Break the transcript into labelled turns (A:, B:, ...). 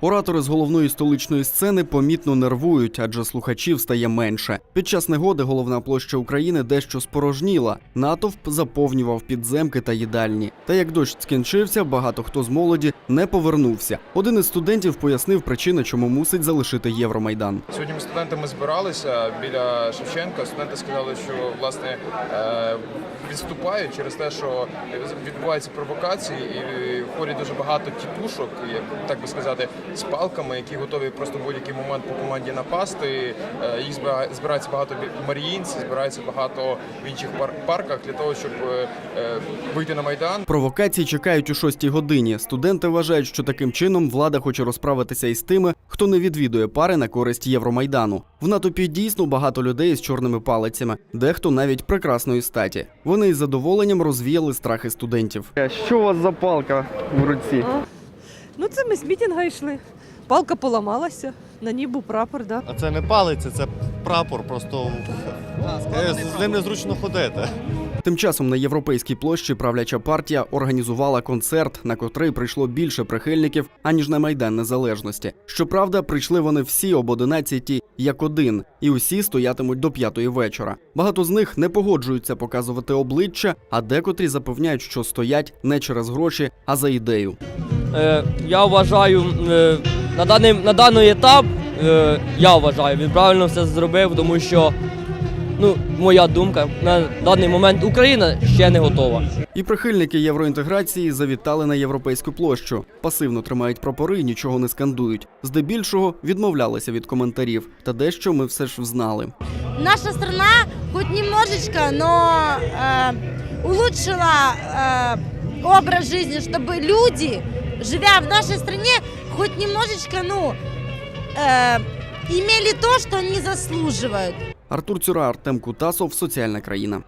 A: Оратори з головної столичної сцени помітно нервують, адже слухачів стає менше. Під час негоди головна площа України дещо спорожніла. Натовп заповнював підземки та їдальні. Та як дощ скінчився, багато хто з молоді не повернувся. Один із студентів пояснив причини, чому мусить залишити Євромайдан.
B: Сьогодні ми студентами збиралися біля Шевченка. Студенти сказали, що власне е, відступають через те, що відбуваються провокації, і холі дуже багато тітушок, як так би сказати, з палками, які готові просто в будь-який момент по команді напасти. Е, Їх збира- збирається багато в збирається багато в інших пар- парках для того, щоб е, е, вийти на майдан.
A: Провокації чекають у шостій годині. Студенти вважають, що таким чином влада хоче розправитися із тими, хто не відвідує пари на користь Євромайдану. В натовпі дійсно багато людей з чорними палицями, дехто навіть прекрасної статі. Вони із задоволенням розвіяли страхи студентів.
C: Що у вас за палка в руці?
D: Ну, це ми з мітінга йшли. Палка поламалася, на ній був прапор, да.
E: А це не палиця, це прапор, просто е, з ним незручно ходити.
A: Тим часом на європейській площі правляча партія організувала концерт, на котрий прийшло більше прихильників аніж на майдан незалежності. Щоправда, прийшли вони всі об 11 як один, і усі стоятимуть до п'ятої вечора. Багато з них не погоджуються показувати обличчя, а декотрі запевняють, що стоять не через гроші, а за ідею.
F: Е, я вважаю, е, на даний, на даний етап е, я вважаю, він правильно все зробив, тому що, ну, моя думка, на даний момент Україна ще не готова.
A: І прихильники євроінтеграції завітали на європейську площу. Пасивно тримають прапори, і нічого не скандують. Здебільшого відмовлялися від коментарів, та дещо ми все ж взнали.
G: наша страна хоть немножечко, но э, улучшила э, образ жизни, чтобы люди, живя в нашей стране, хоть немножечко, ну, э, имели то, что они заслуживают.
A: Артур Цюра, Артем Кутасов, Соціальна країна.